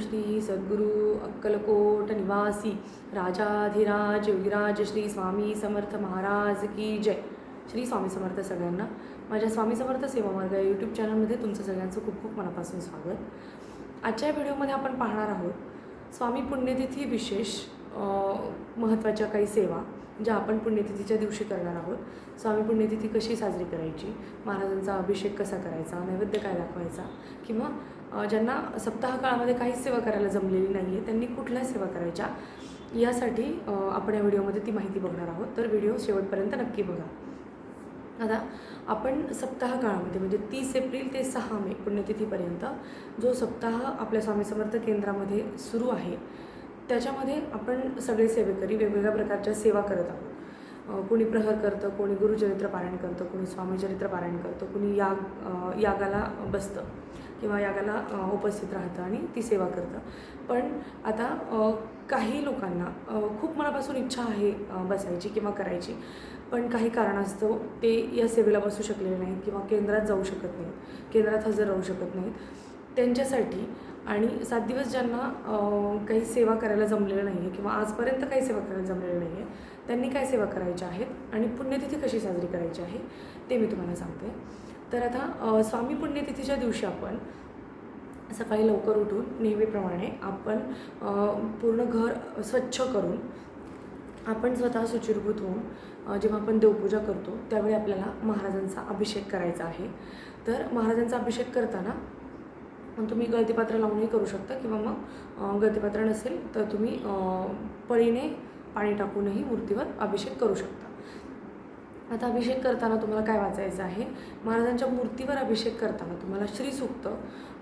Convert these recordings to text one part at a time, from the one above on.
श्री सद्गुरू अक्कलकोट निवासी राजाधिराज योगीराज श्री स्वामी समर्थ महाराज की जय. श्री स्वामी समर्थ सगळ्यांना माझ्या स्वामी समर्थ सेवा मार्ग या यूट्यूब चॅनलमध्ये तुमचं सगळ्यांचं खूप खूप मनापासून स्वागत. आजच्या व्हिडिओमध्ये आपण पाहणार आहोत स्वामी पुण्यतिथी विशेष महत्त्वाच्या काही सेवा ज्या आपण पुण्यतिथीच्या दिवशी करणार आहोत. स्वामी पुण्यतिथी कशी साजरी करायची? महाराजांचा अभिषेक कसा करायचा? नैवेद्य काय दाखवायचा? किंवा ज्यांना सप्ताह काळामध्ये काहीच सेवा करायला जमलेली नाही आहे त्यांनी कुठल्या सेवा करायच्या? यासाठी आपण या व्हिडिओमध्ये ती माहिती बघणार आहोत. तर व्हिडिओ शेवटपर्यंत नक्की बघा. आता आपण सप्ताह काळामध्ये म्हणजे तीस एप्रिल ते सहा मे पुण्यतिथीपर्यंत जो सप्ताह आपल्या स्वामी समर्थ केंद्रामध्ये सुरू आहे त्याच्यामध्ये आपण सगळे सेवेकरी वेगवेगळ्या प्रकारच्या सेवा करत आहोत. कोणी प्रहर करतं कोणी गुरुचरित्र पारायण करतं कोणी स्वामीचरित्र पारायण करतं कोणी याग यागाला बसतं किंवा यागाला उपस्थित राहतं आणि ती सेवा करतं. पण आता काही लोकांना खूप मनापासून इच्छा आहे बसायची किंवा करायची. पण काही कारणास्तव ते या सेवेला बसू शकलेले नाहीत किंवा केंद्रात जाऊ शकत नाहीत केंद्रात हजर राहू शकत नाहीत. त्यांच्यासाठी आणि सात दिवस ज्यांना काही सेवा करायला जमलेलं नाही आहे किंवा आजपर्यंत काही सेवा करायला जमलेलं नाही आहे त्यांनी काय सेवा करायच्या आहेत आणि पुण्यतिथी कशी साजरी करायची आहे ते मी तुम्हाला सांगते. तर आता स्वामी पुण्यतिथीच्या दिवशी आपण सकाळी लवकर उठून नेहमीप्रमाणे आपण पूर्ण घर स्वच्छ करून आपण स्वतः सुचिरभूत होऊन जेव्हा आपण देवपूजा करतो त्यावेळी आपल्याला महाराजांचा अभिषेक करायचा आहे. तर महाराजांचा अभिषेक करताना मग तुम्ही गळतीपात्र लावूनही करू शकता किंवा मग गळतीपात्र नसेल तर तुम्ही पळीने पाणी टाकूनही मूर्तीवर अभिषेक करू शकता. आता अभिषेक करताना तुम्हाला काय वाचायचं आहे? महाराजांच्या मूर्तीवर अभिषेक करताना तुम्हाला श्रीसूक्त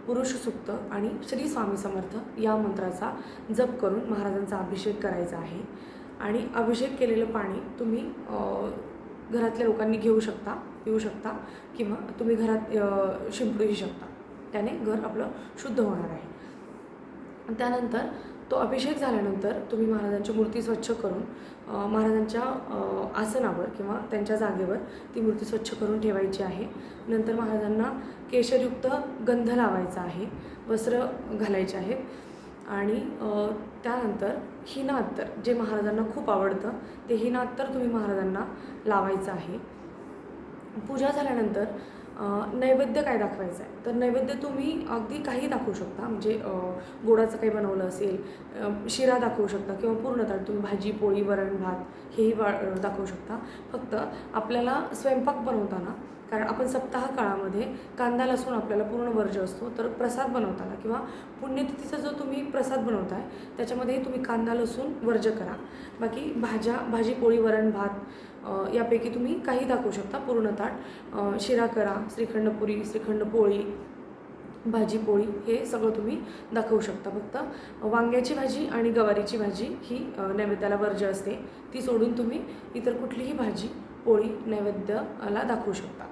पुरुषसूक्त आणि श्री स्वामी समर्थ या मंत्राचा जप करून महाराजांचा अभिषेक करायचा आहे. आणि अभिषेक केलेलं पाणी तुम्ही घरातल्या लोकांनी घेऊ शकता पिऊ शकता किंवा तुम्ही घरात शिंपडूही शकता. त्याने घर आपलं शुद्ध होणार आहे. त्यानंतर तो अभिषेक झाल्यानंतर तुम्ही महाराजांची मूर्ती स्वच्छ करून महाराजांच्या आसनावर किंवा त्यांच्या जागेवर ती मूर्ती स्वच्छ करून ठेवायची आहे. नंतर महाराजांना केशरयुक्त गंध लावायचा आहे वस्त्र घालायचे आहेत. आणि त्यानंतर हिना अत्तर जे महाराजांना खूप आवडतं ते हिना अत्तर तुम्ही महाराजांना लावायचं आहे. पूजा झाल्यानंतर नैवेद्य काय दाखवायचं आहे तर नैवेद्य तुम्ही अगदी काही दाखवू शकता. म्हणजे गोडाचं काही बनवलं असेल शिरा दाखवू शकता किंवा पूर्णतः तुम्ही भाजी पोळी वरण भात हेही वा दाखवू शकता. फक्त आपल्याला स्वयंपाक बनवताना कारण आपण सप्ताह काळामध्ये कांदा लसूण आपल्याला पूर्ण वर्ज्य असतो. तर प्रसाद बनवताना किंवा पुण्यतिथीचा जो तुम्ही प्रसाद बनवताय त्याच्यामध्येही तुम्ही कांदा लसूण वर्ज करा. बाकी भाज्या भाजी पोळी वरण भात यापैकी तुम्ही काही दाखवू शकता. पूर्ण ताट शिरा करा श्रीखंड पुरी श्रीखंड पोळी भाजी पोळी हे सगळं तुम्ही दाखवू शकता. फक्त वांग्याची भाजी आणि गवारीची भाजी ही नैवेद्याला वर्ज असते. ती सोडून तुम्ही इतर कुठलीही भाजी पोळी नैवेद्याला दाखवू शकता.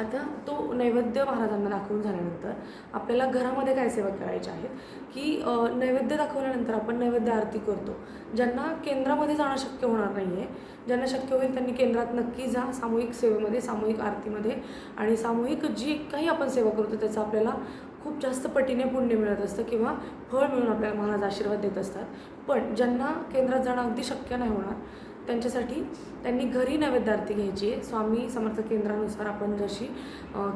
आता तो नैवेद्य महाराजांना दाखवून झाल्यानंतर आपल्याला घरामध्ये काय सेवा करायच्या आहेत की नैवेद्य दाखवल्यानंतर आपण नैवेद्य आरती करतो. ज्यांना केंद्रामध्ये जाणं शक्य होणार नाही आहे ज्यांना शक्य होईल त्यांनी केंद्रात नक्की जा सामूहिक सेवेमध्ये सामूहिक आरतीमध्ये आणि सामूहिक जी काही आपण सेवा करतो त्याचा आपल्याला खूप जास्त पटीने पुण्य मिळत असतं किंवा फळ मिळून आपल्याला महाराज आशीर्वाद देत असतात. पण ज्यांना केंद्रात जाणं अगदी शक्य नाही होणार त्यांच्यासाठी त्यांनी घरी नैवेद्य आरती घ्यायची. आहे स्वामी समर्थ केंद्रानुसार आपण जशी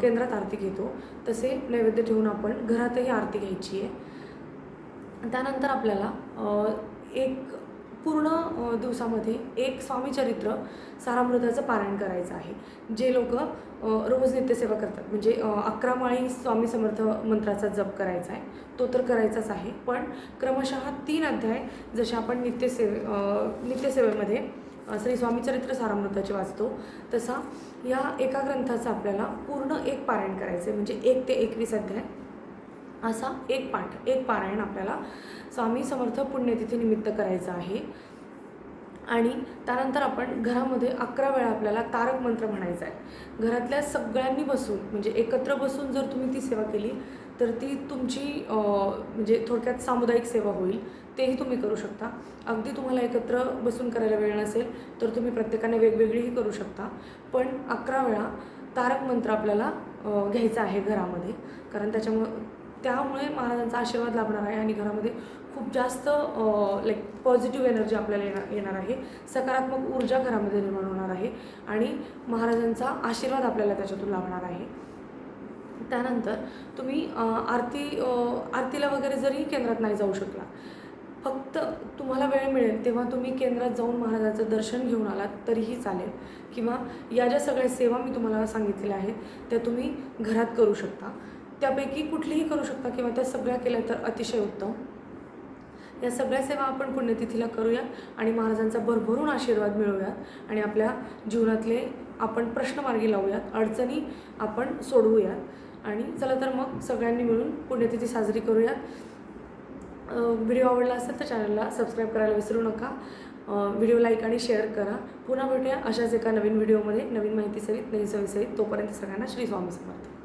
केंद्रात आरती घेतो तसे नैवेद्य ठेवून आपण घरातही आरती घ्यायची आहे. त्यानंतर आपल्याला एक पूर्ण दिवसामध्ये एक स्वामीचरित्र सारामृताचं पारायण करायचं आहे. जे लोक रोज नित्यसेवा करतात. म्हणजे अकरा माळी स्वामी समर्थ मंत्राचा जप करायचा आहे. तो तर करायचाच आहे. पण क्रमशः तीन अध्याय जसे आपण नित्यसेवे नित्यसेवेमध्ये श्री स्वामीचरित्र सारामृताचे वाचतो. तसा या एका ग्रंथाचं आपल्याला पूर्ण एक पारायण करायचं आहे म्हणजे एक ते एकवीस अध्याय. असा एक पाठ एक पारायण आपल्याला स्वामी समर्थ पुण्यतिथीनिमित्त करायचं आहे. आणि त्यानंतर आपण घरामध्ये अकरा वेळा आपल्याला तारक मंत्र म्हणायचा आहे. घरातल्या सगळ्यांनी बसून म्हणजे एकत्र बसून जर तुम्ही ती सेवा केली तर ती तुमची म्हणजे थोडक्यात सामुदायिक सेवा होईल. तेही तुम्ही करू शकता. अगदी तुम्हाला एकत्र बसून करायला वेळ नसेल तर तुम्ही प्रत्येकाने वेगवेगळीही करू शकता. पण अकरा वेळा तारक मंत्र आपल्याला घ्यायचा आहे घरामध्ये. कारण त्याच्यामुळं त्यामुळे महाराजांचा आशीर्वाद लाभणार आहे आणि घरामध्ये खूप जास्त लाईक पॉझिटिव्ह एनर्जी आपल्याला येणार येणार आहे. सकारात्मक ऊर्जा घरामध्ये निर्माण होणार आहे आणि महाराजांचा आशीर्वाद आपल्याला त्याच्यातून लाभणार आहे. त्यानंतर तुम्ही आरती आरतीला वगैरे जरी केंद्रात नाही जाऊ शकला फक्त तुम्हाला वेळ मिळेल तेव्हा तुम्ही केंद्रात जाऊन महाराजांचं दर्शन घेऊन आलात तरीही चालेल. किंवा या ज्या सगळ्या सेवा मी तुम्हाला सांगितलेल्या आहेत त्या तुम्ही घरात करू शकता. त्यापैकी कुठलीही करू शकता किंवा त्या सगळ्या केल्या तर अतिशय उत्तम. या सगळ्या सेवा आपण पुण्यतिथीला करूया आणि महाराजांचा भरभरून आशीर्वाद मिळवूयात आणि आपल्या जीवनातले आपण प्रश्न मार्गी लावूयात अडचणी आपण सोडवूयात. आणि चला तर मग सगळ्यांनी मिळून पुण्यतिथी साजरी करूयात. व्हिडिओ आवडला असेल तर चॅनलला सबस्क्राईब करायला विसरू नका. व्हिडिओ लाईक आणि शेअर करा. पुन्हा भेटूया अशाच एका नवीन व्हिडिओमध्ये. नवीन माहिती सहित नवीन सविसहित तोपर्यंत सगळ्यांना श्री स्वामी समर्थ.